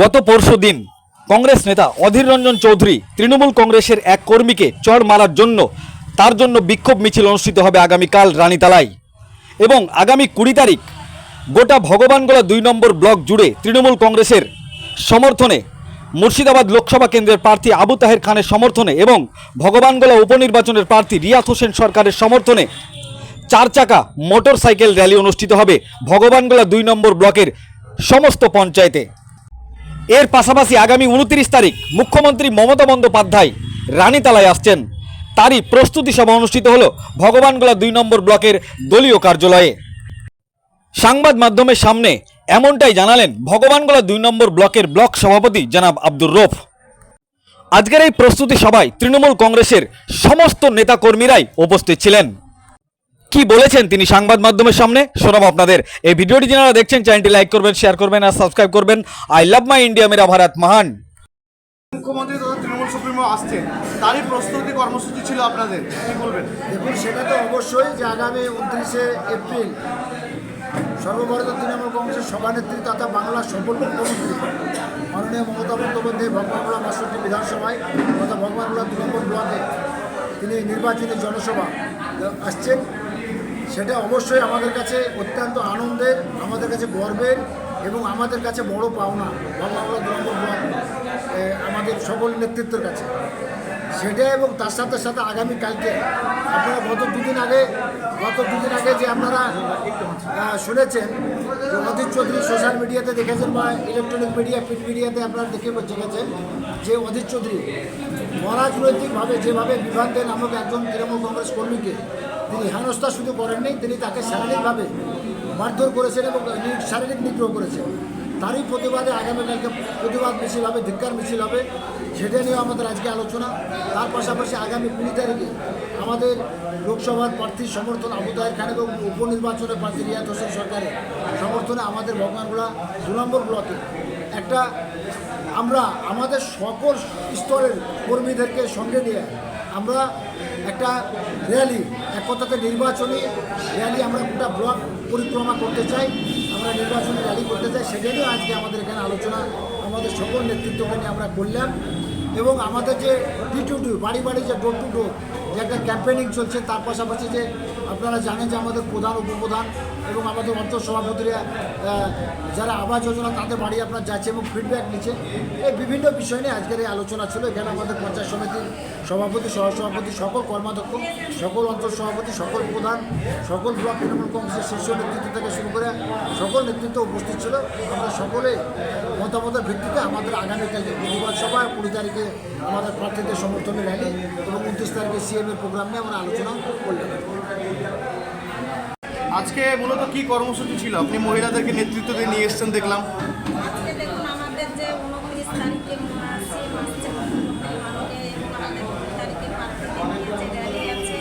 গত পরশু দিন কংগ্রেস নেতা অধীর রঞ্জন চৌধুরী তৃণমূল কংগ্রেসের এক কর্মীকে চড় মারার জন্য, তার জন্য বিক্ষোভ মিছিল অনুষ্ঠিত হবে আগামীকাল রানীতালায়। এবং আগামী কুড়ি তারিখ গোটা ভগবানগোলা দুই নম্বর ব্লক জুড়ে তৃণমূল কংগ্রেসের সমর্থনে মুর্শিদাবাদ লোকসভা কেন্দ্রের প্রার্থী আবু তাহের খানের সমর্থনে এবং ভগবানগোলা উপনির্বাচনের প্রার্থী রিয়াত হোসেন সরকারের সমর্থনে চার চাকা মোটর সাইকেল র্যালি অনুষ্ঠিত হবে ভগবানগোলা দুই নম্বর ব্লকের সমস্ত পঞ্চায়েতে। এর পাশাপাশি আগামী উনত্রিশ তারিখ মুখ্যমন্ত্রী মমতা বন্দ্যোপাধ্যায় রানীতালায় আসছেন। তারই প্রস্তুতি সভা অনুষ্ঠিত হলো ভগবানগোলা দুই নম্বর ব্লকের দলীয় কার্যালয়ে। সংবাদ মাধ্যমের সামনে এমনটাই জানালেন ভগবানগোলা দুই নম্বর ব্লকের ব্লক সভাপতি জনাব আব্দুর রফ। আজকের এই প্রস্তুতি সভায় তৃণমূল কংগ্রেসের সমস্ত নেতাকর্মীরাই উপস্থিত ছিলেন। কি বলেছেন তিনি সংবাদ মাধ্যমের সামনে? শোনাবো আপনাদের। এই ভিডিওটি যারা দেখছেন চ্যানেলটি লাইক করবেন শেয়ার করবেন আর সাবস্ক্রাইব করবেন। আই লাভ মাই ইন্ডিয়া মেরা ভারত মহান। মুখ্যমন্ত্রী তথা তৃণমূল সুপ্রিমো আসছেন তারই প্রস্তুতি কর্মসূচি ছিল আপনাদের। কি বলবেন? দেখুন সেটা তো অবশ্যই যে আগামী উনত্রিশে এপ্রিল সর্বভারতীয় তৃণমূল কংগ্রেসের সভানেত্রী তথা বাংলার সফল মুখ্যমন্ত্রী মাননীয় মমতা বন্দ্যোপাধ্যায় ভগবানগোলা বাষট্টি বিধানসভায় তথা ভগবানগোলা দু নম্বর ব্লকে তিনি নির্বাচনী জনসভা আসছেন। সেটা অবশ্যই আমাদের কাছে অত্যন্ত আনন্দের, আমাদের কাছে গর্বের এবং আমাদের কাছে বড় পাওনা বাংলা দুরন্ত আমাদের সকল নেতৃত্বের কাছে। সেটা এবং তার সাথে সাথে আগামীকালকে, আপনারা গত দুদিন আগে, গত দুদিন আগে যে আপনারা শুনেছেন যে চৌধুরী সোশ্যাল মিডিয়াতে দেখেছেন বা ইলেকট্রনিক মিডিয়া, প্রিন্ট মিডিয়াতে আপনারা দেখে দেখেছেন যে অধীর চৌধুরী অরাজনৈতিকভাবে যেভাবে বিভ্রান্তে নামক একজন তৃণমূল কংগ্রেস কর্মীকে তিনি হেনস্থা শুধু করেননি, তিনি তাকে শারীরিকভাবে মারধর করেছেন এবং শারীরিক নিগ্রহ করেছেন। তারই প্রতিবাদে আগামীকালকে প্রতিবাদ মিছিল হবে, ধিক্কার মিছিল হবে, সেটা নিয়ে আমাদের আজকে আলোচনা। তার পাশাপাশি আগামী কুড়ি তারিখে আমাদের লোকসভার প্রার্থীর সমর্থন আবু তাহের খান এবং উপনির্বাচনের প্রার্থী রিয়াদ হোসেন সরকারের সমর্থনে আমাদের ভগবানগুলা দু নম্বর ব্লকে একটা আমরা আমাদের সকল স্তরের কর্মীদেরকে সঙ্গে নিয়ে আমরা একটা র্যালি, এক কথাতে নির্বাচনী র্যালি আমরা গোটা ব্লক পরিক্রমা করতে চাই। আমরা নির্বাচনী র্যালি করতে চাই, সেজন্যই আজকে আমাদের এখানে আলোচনা, আমাদের সকল নেতৃত্বকে নিয়ে আমরা করলাম। এবং আমাদের যে টি টু টু বাড়ি বাড়ি যে ডোর টু ডোর যে একটা ক্যাম্পেনিং চলছে, তার পাশাপাশি যে আপনারা জানেন যে আমাদের প্রধান, উপপ্রধান এবং আমাদের অর্থ সভাপতিরা যারা আবাস যোজনা তাদের বাড়ি আপনার যাচ্ছে এবং ফিডব্যাক নিচ্ছে। এই বিভিন্ন বিষয় নিয়ে আজকের এই আলোচনা ছিল। এখানে আমাদের পঞ্চায়েত সমিতির সভাপতি, সহসভাপতি, সকল কর্মাধ্যক্ষ, সকল অঞ্চল সভাপতি, সকল প্রধান, সকল ব্লক তৃণমূল কংগ্রেসের শীর্ষ নেতৃত্ব থেকে শুরু করে সকল নেতৃত্ব উপস্থিত ছিল। আমরা সকলে মতামতের ভিত্তিতে আমাদের আগামীকালকে প্রতিবাদ সভা, কুড়ি তারিখে আমাদের প্রার্থীদের সমর্থনে র্যালি এবং উনত্রিশ তারিখে সিএমের প্রোগ্রাম নিয়ে আমরা আলোচনা করলাম। আজকে মূলত কি কর্মসূচি ছিল? আপনি মহিলাদেরকে নেতৃত্ব দিয়ে নিয়ে এসছেন দেখলাম। দেখুন আমাদের যে উনত্রিশ তারিখে আসছে মাসছে মাননীয় এবং আমাদের কুড়ি তারিখে প্রার্থীদের নিয়ে যে র্যালি আছে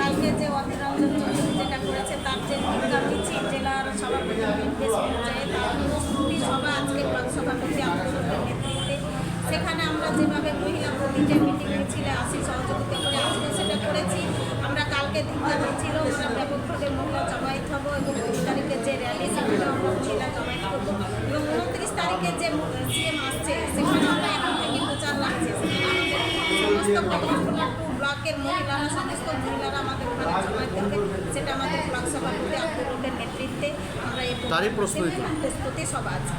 কালকে যে অধীররঞ্জন চৌধুরী যেটা করেছে তার যে ভূমিকা মিছিল জেলার সভাপতি বিএনপিএস পর্যায়ে তার প্রস্তুতি সভা আজকে ব্লক সভাপতি আন্দোলনের নেতৃত্বে সেখানে আমরা যেভাবে প্রতিটা মিটিং মিছিলে আসি সহযোগিতা করে আজকে সেটা করেছি। আমরা কালকে ধিক্কার মিছিল আমরা ব্যাপকভাবে মহিলা জমায়েত হব এবং কুড়ি তারিখে যে র্যালি সেখানে আমরা মহিলা জমায়েত করব। এবং উনত্রিশ তারিখে যে সিএম আসছে সেখানে আমরা এখন থেকে প্রচার রাখছি। সমস্ত ব্লকের মহিলারা সমস্ত মহিলারা আমাদের ওখানে জমায়েত হবে। সেটা আমাদের ব্লক সভাপতি আব্দুল নেতৃত্বে আমরা এই প্রস্তুতি। প্রস্তুতি সভা আছে।